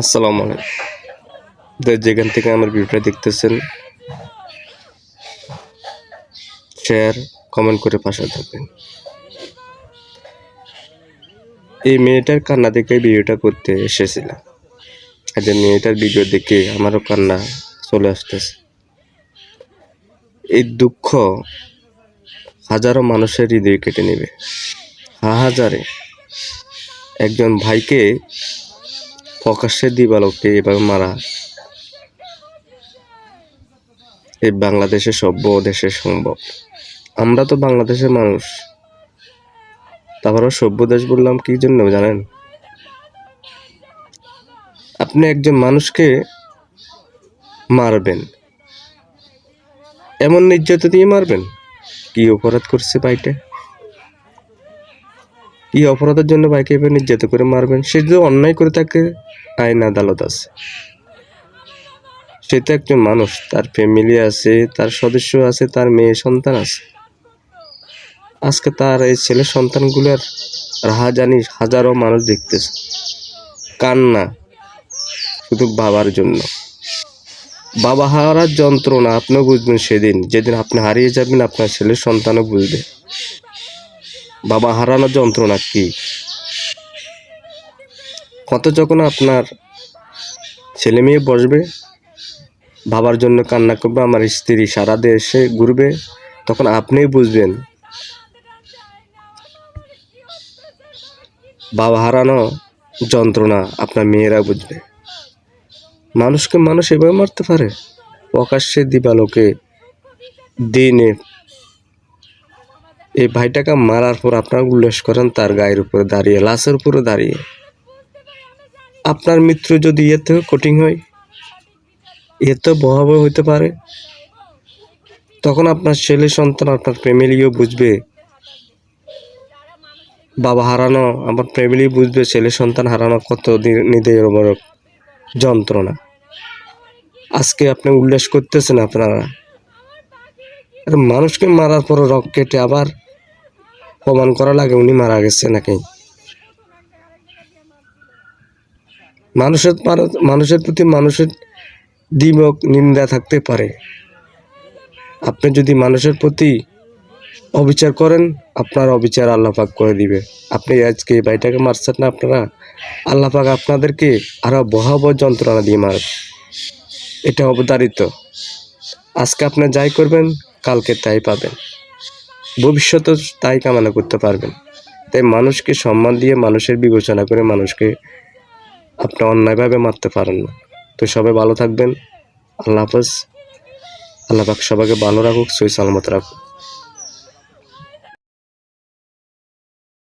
আসসালামু আলাইকুম। যেখান থেকে আমার ভিডিওটা দেখতেছেন শেয়ার কমেন্ট করে পাশে থাকবেন। এই মেয়েটার কান্না দেখে ভিডিওটা করতে এসেছিলাম। আর যে মেয়েটার ভিডিও দেখে আমারও কান্না চলে আসতেছে। এই দুঃখ হাজারো মানুষের হৃদয় কেটে নেবে। হাজারে একজন ভাইকে প্রকাশ্যে দিবালোকে এভাবে মারা এই বাংলাদেশের সভ্য দেশে সম্ভব। আমরা তো বাংলাদেশের মানুষ। তারপরও সভ্য দেশ বললাম কি জন্য জানেন? আপনি একজন মানুষকে মারবেন। এমন নির্যাতন দিয়ে মারবেন। কি অপরাধ করছে বাইটে কি অপরাধের জন্য বাইকে এভাবে নির্যাতন করে মারবেন। সে যদি অন্যায় করে থাকে আইন আদালত আছে? সে তো একজন মানুষ, তার ফ্যামিলি আছে, তার সদস্য আছে, তার মেয়ে, সন্তান আছে। আজকে তার এই ছেলে সন্তানগুলোর রাহা জানি হাজারো মানুষ দেখতেছে। কান্না শুধু বাবার জন্য। বাবা হারার যন্ত্রণা আপনিও বুঝবেন সেদিন। যেদিন আপনি হারিয়ে যাবেন, আপনার ছেলের সন্তানও বুঝবে। বাবা হারানোর যন্ত্রণা কি? কত যখন আপনার ছেলে মেয়ে বসবে, বাবার জন্য কান্না করবে, আমার স্ত্রী সারা দেশে ঘুরবে, তখন আপনিই বুঝবেন, বাবা হারানো যন্ত্রণা আপনার মেয়েরা বুঝবে। মানুষকে মানুষ এভাবে মারতে পারে? প্রকাশ্যে দিবালোকে দিনে এই ভাইটাকে মারার পর আপনারা উল্লাস করেন তার গায়ের উপরে দাঁড়িয়ে, লাশের উপরে দাঁড়িয়ে। আপনার মিত্র যদি এর থেকে কঠিন হয় এর তো ভয়াবহ হইতে পারে। তখন আপনার ছেলে, সন্তান, আপনার ফ্যামিলিও বুঝবে। বাবা হারানো, আমার ফ্যামিলি বুঝবে, ছেলে, সন্তান হারানো কত নির্দয় যন্ত্রণা। আজকে আপনি উল্লাস করতেছেন আপনারা। মানুষকে মারার পর রক কেটে আবার প্রমাণ করা লাগে, উনি মারা গেছে নাকি? মানুষের মানুষের প্রতি মানুষের দ্বিমক নিন্দা থাকতে পারে। আপনি যদি মানুষের প্রতি অবিচার করেন, আপনার অবিচার আল্লাহ পাক করে দিবে। আপনি আজকে ভাইটাকে মারছেন না আপনারা? আল্লাহ পাক আপনাদেরকে আরও ভয়াবহ যন্ত্রণা দিয়ে মারবে এটা অবধারিত। আজকে আপনি যাই করবেন, কালকে তাই পাবেন। ভবিষ্যতে তাই কামনা করতে পারবেন। তাই মানুষকে সম্মান দিয়ে মানুষের বিবেচনা করে মানুষকে আপনি অন্যায়ভাবে মারতে পারেন না। তো সবাই ভালো থাকবেন। আল্লাহ হাফেজ। আল্লাহ পাক সবাইকে ভালো রাখুক সই সালামত রাখুক।